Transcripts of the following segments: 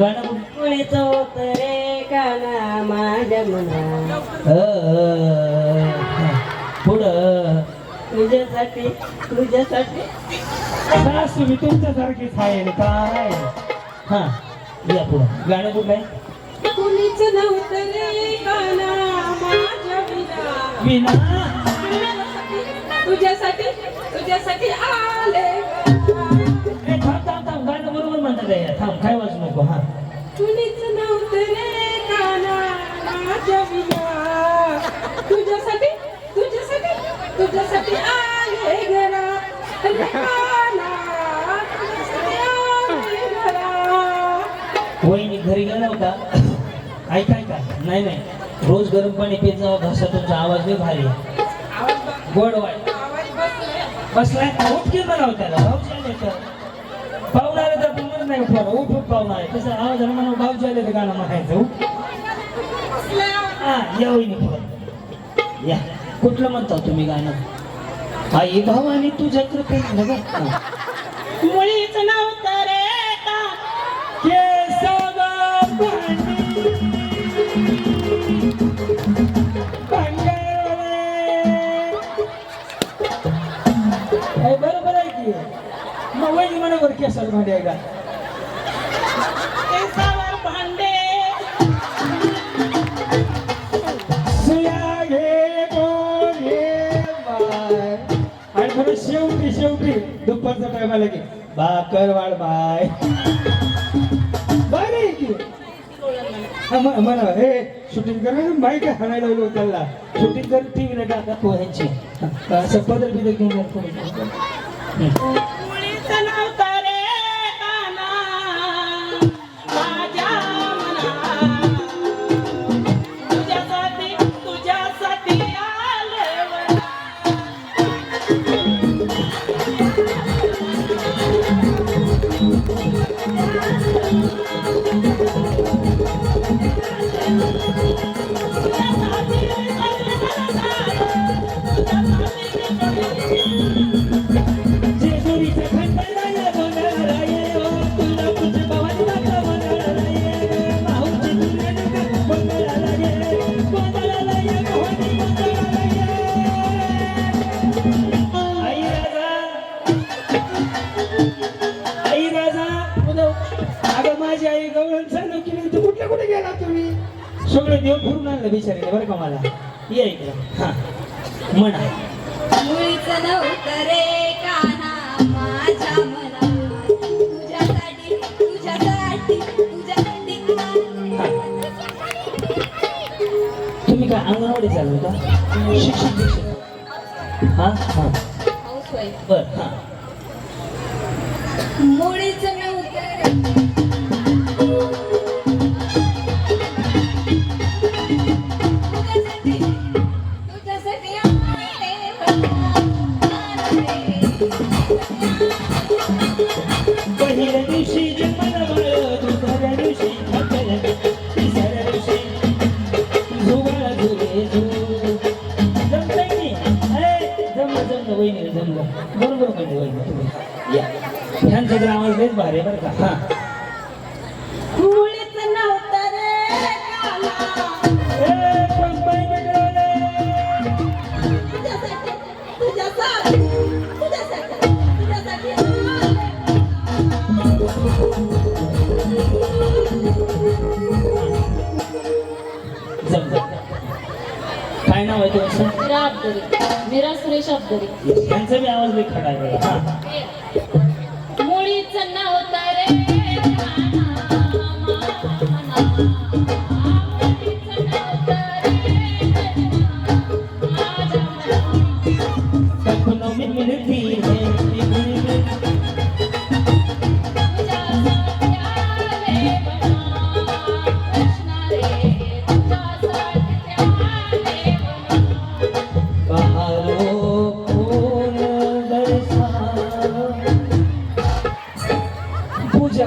गाणं बोल. मुळीच होत रे काना माझ्या मना हा. पुढं. तुझ्यासाठी तुझ्यासाठी. सासू मी तुमच्यासारखीच आहे काय? हा या पुढं. गाणं कुठलं आहे? कुणीच नव्हतं रे काना माझ्या विना. विना. तुझ्यासाठी तुझ्यासाठी आले आहे थांब काय वाजू नको हा. कुणीच नव्हतं रे काना माझ्या विना. तुझ्यासाठी तुझ्यासाठी तुझ्यासाठी आले घरा. रे काना, तुझ्यासाठी आले घरा. वहिनी घरी गेला होता. ऐका ऐका. नाही नाही. रोज गरम पाणी पित जावा घसा तुमचा आवाज लय भारी आहे. आवाज ब- गोड वाट. आवाज बसलाय. बसलाय? उठकी बनाव त्याला आले तर पाहुणा आले तर तुम्हाला नाही उठवा उठ उठ पाहुणा आहे तसं आवाज आला म्हणून भाऊजी आले ते गाणं म्हणायचं हो. हा. या वहिनी या. कुठलं म्हणता तुम्ही गाणं? आई भावानी तुझ्या कृपेत नगर मुळीच नव्हतं रे बरोबर आहे की? मग वहिनी म्हणा केसाला भांडी आहे का केसावर भांडे सुया घे गोड घे बाय आणि खरं शेवटी शेवटी दुपारचा टायमाला की भाकर बाय. बाय नाही की म्हणा हे शूटिंग कर माहिती आहे हाणायला लागलो त्याला शूटिंग कर टीव्हीला टाका पोह्यांची असं पदर बिदर घेऊन सगळं देव फिरून आणलं बिचारीने बरं का मला? ये इकडं. हा. म्हणा. तुम्ही काय अंगणवाडी चालवता शिक्षक शिक्षक हा? हा. बर. हा. मुळीच नव्हतं नाव आहे तुमचं मीरा अब्दरी मीरा सुरेश अब्दरी यांचा बी आवाज लई खडा आहे.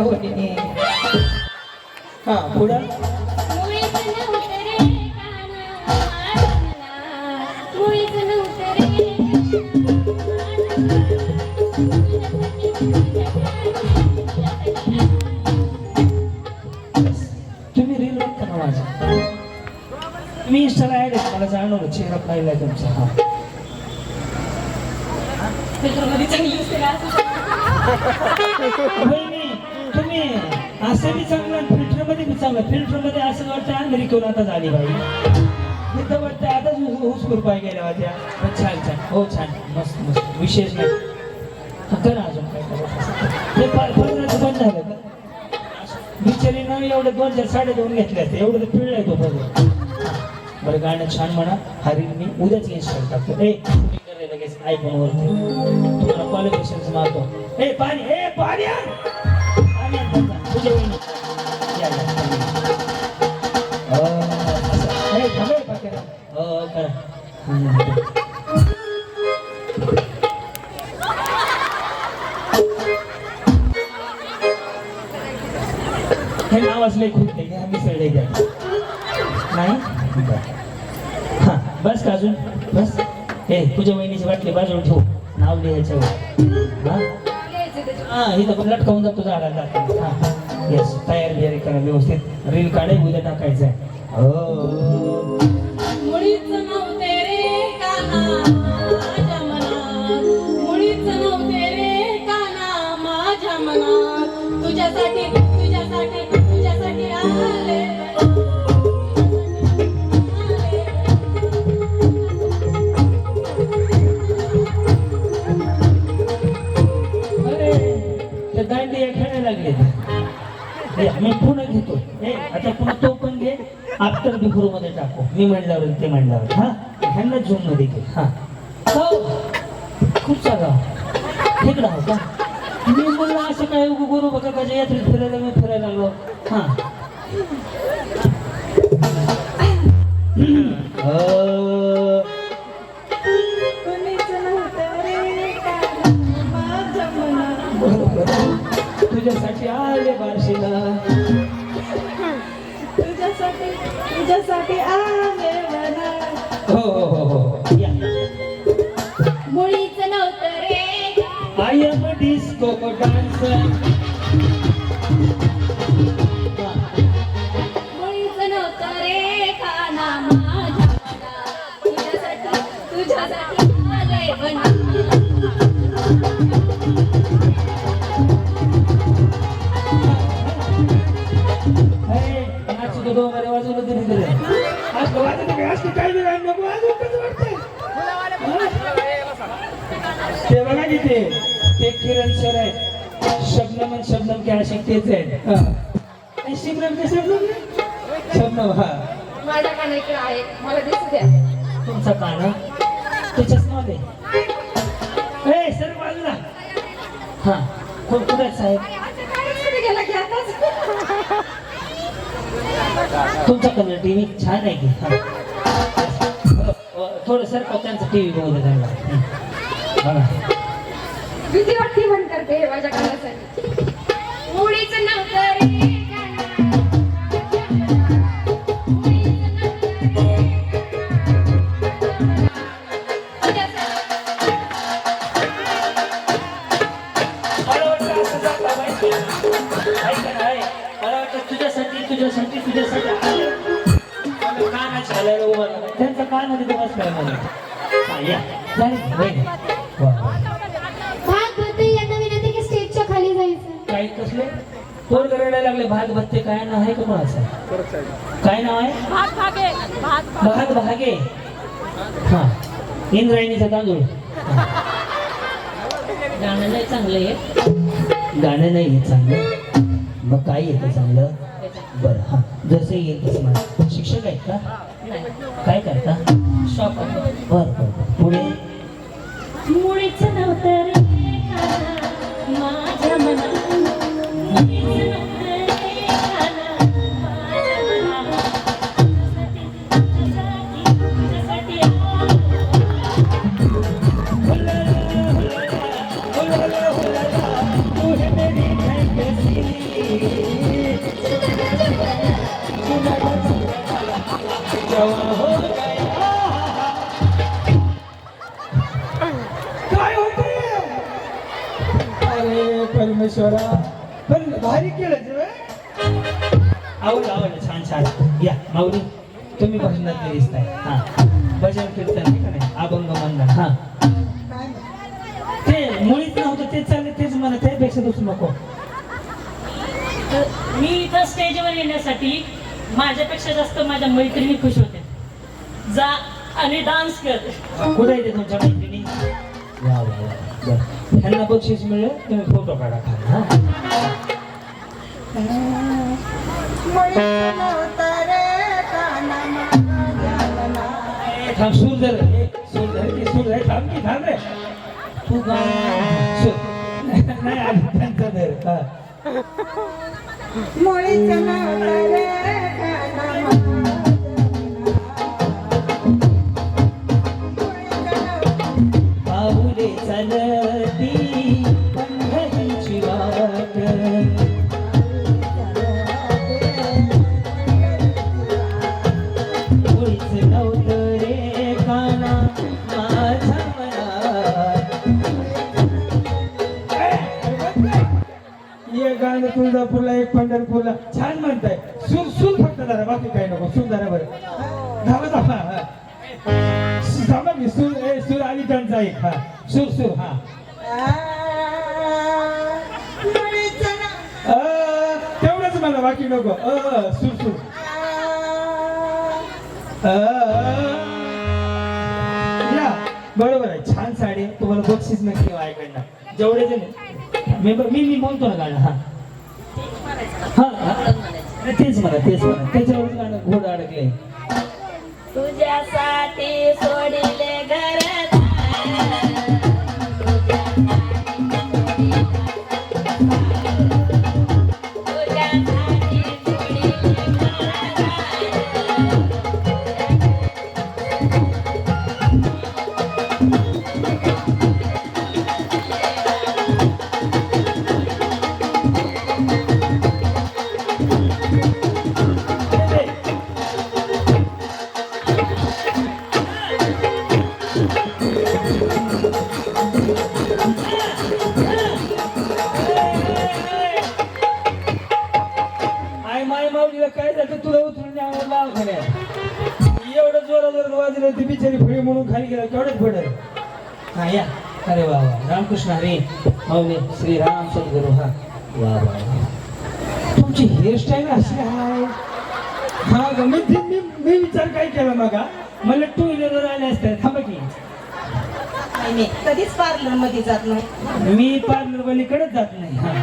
होती हा पुढं? तुम्ही रील बघता माझा? तुम्ही इंस्टाला ऍड मला जाणवलं चेहरा पाहिला तुमचा हा. चांगली तुम्ही असं मी चांगलं फिल्टरमध्ये मी चांगलं. फिल्टरमध्ये असं वाटतं अमेरिकेहून आता झाली बाई. तर वाटतं आताच हुसपूर पाय गेल्या होत्या. पण छान छान. हो छान. मस्त मस्त. विशेष नाही. करा अजून काय ते पा- बंद झालं का? बिचारी ना एवढं दोन चार साडे दोन घेतले असते एवढं तर पिळलंय तो बघ बरं गाणं छान म्हणा. हरी मी उद्याच इन्स्टॉल टाकतो. ए लगेच आयफोन वरती. तुम्हाला क्वालिफिकेशन मारतो. ए पाणी ए पाणी हे नाव असले खूप नाही आम्ही सगळे घ्या नाही बरं. हा बस का अजून बस हे तुझ्या वहिनीची बाटली बाजूला ठेवू नाव लिहायचं हा घ्यायचं त्याच्यात. इथं पण लटकावून जातो झाडाला हा येस तयार बियारी करा व्यवस्थित रील काढाय उद्या टाकायचं आहे. हो. मुळीच नव्हते मध्ये टाकू. मी म्हणल्यावर ते म्हणल्यावर. हा? ह्यांना झूममध्ये घे. हा. हो खूप सारा तिकडं हो का? मी म्हणलं असं काय गुरु बघा माझ्या यात्रेत फिरायला मी फिरायला लागलो हा. हो हो हो हो. मुळीच नव्हतं रे. I am a disco ते की ते ते किरण सर आहे शबनम आणि शबनम के आशिक तेच हा. आणि शिमरन के शबनम? शबनम हा. माझ्या काना इकडे आहे. मला दिसू द्या. तुमचा काना? ते चष्मा दे ए सर बाजूला हा. कोण कुठे साहेब? तुमचा कलर टीव्ही छान आहे की? हा. थोडं सर त्यांचा टीव्ही बघू दे त्यांना. हं. बघा. करते माझ्या कानासाठी मुळीच नव्हतं तुझ्यासाठी तुझ्यासाठी. आलं. मला कानाची कसले पोर रडायला लागले भात भत्ते काय नाव आहे का कोणाचं? काय नाव आहे? भात भागे हा. इंद्रायणीचा तांदूळ. गाणं नाही चांगलं आहे. गाणं नाही आहे चांगलं. मग काय येतं चांगलं? बरं हा. जसं येईल तसं म्हणा शिक्षक आहेत का? काय करता? शॉप बरं बरं बरं. पुढे? मुळीच नव्हतं काय होते? अरे परमेश्वरा पण भारी केलं ते आवड आवडलं छान छान. या माऊली तुम्ही भजनात दिसताय. हा. भजन कीर्तन अभंग म्हणणार हा. ते मुळीच नव्हतं तेच चालले तेच मला त्यापेक्षा दुसरं नको. तर मी इथं स्टेजवर येण्यासाठी माझ्यापेक्षा जास्त माझ्या मैत्रिणी खुश होत्या. जा आणि डान्स कर. कुठे येते तुमच्या मैत्रिणी? वा वा वा. बरं. ह्यांना बक्षीस मिळलं तुम्ही फोटो काढा खाली हा. थांब सूर धर ए, सूर धर की सूर धर थांब की थांब रे. तू गा सूर नाही आलं त्यांचं धर हा. पाऊले गाणं तुळजापूरला एक पंढरपूरला. छान म्हणताय. सूर सूर फक्त जरा बाकी काय नको. सूर जरा बरं. धावा धावा हा. थांबा मी सूर ए सूर आली त्यांचा एक हा. सूर सूर हा. तेवढंच मला बाकी नको. अ सूर सूर. या बरोबर आहे. छान साडी. तुम्हाला बक्षीस नक्की ऐकडणार जेवढे जण मी मी मी बोलतो ना गाणं हा. हा हा. तेच म्हणा तेच म्हणा त्याच्यावरच गाणं घोड अडकले तुझ्यासाठी सोडिले घरात जोरात वाजलं ती बिचारी फुडी म्हणून खाली गेला केवढंच पडत हा या. अरे वा वा. रामकृष्ण हरे. माऊली श्रीराम सद्गुरू. हा. वा वा तुमची हेअरस्टाईल अशी आहे. हा ग, मी मी मी- विचार काय केला मगा मला टू व्हीलरवर आले असते थांबा की. नाही कधीच पार्लरमध्ये जात नाही. मी पार्लर वलीकडेच जात नाही हा.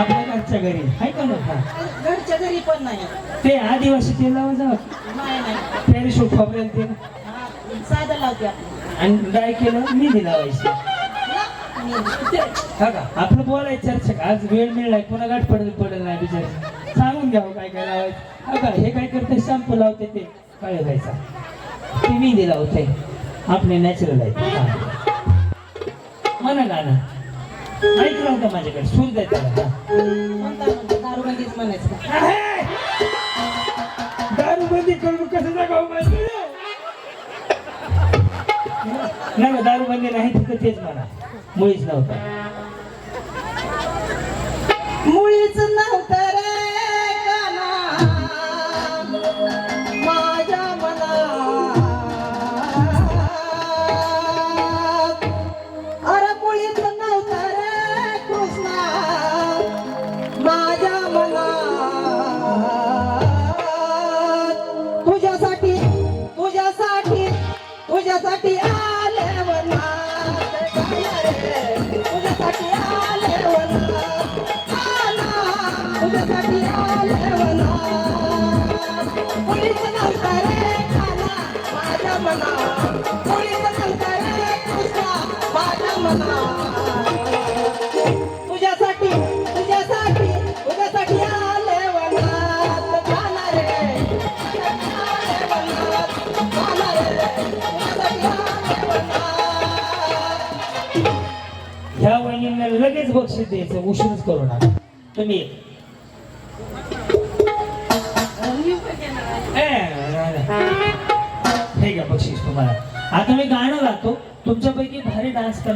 आपल्या घरच्या घरी. आहे का नव्हता घरच्या घरी पण नाही. ते आदिवासी लावा जावं. तेल हा, साधं लावते आपण आणि डाय केलं? मेहंदी लावायची. हा का? आपलं बोलायचं चर्चा का? आज वेळ मिळालाय. पुन्हा गाठ पडेल पडेल नाही बिचारे. सांगून घ्यावं काय काय लावायचं. हा का? हे काय करते शॅम्पू लावते ते. काळे व्हायचा? ते मेहंदी लावते. आपले नॅचरल आहे हा. म्हणा गाणं ऐकलं होतं माझ्याकडे. सूर द्या त्याला हा. म्हणता म्हणता? दारूबंदीच म्हणायचं. आहे! नाही दारू बंदी नाही तिथं तेच म्हणा. मुळीच नव्हता. मुळीच नव्हता. ह्या वहिनींना लगेच बक्षीस द्यायचं उशीरच करू नका. तुम्ही तुम्हाला. आता मी गाणं गातो. तुमच्यापैकी भारी डान्स करणार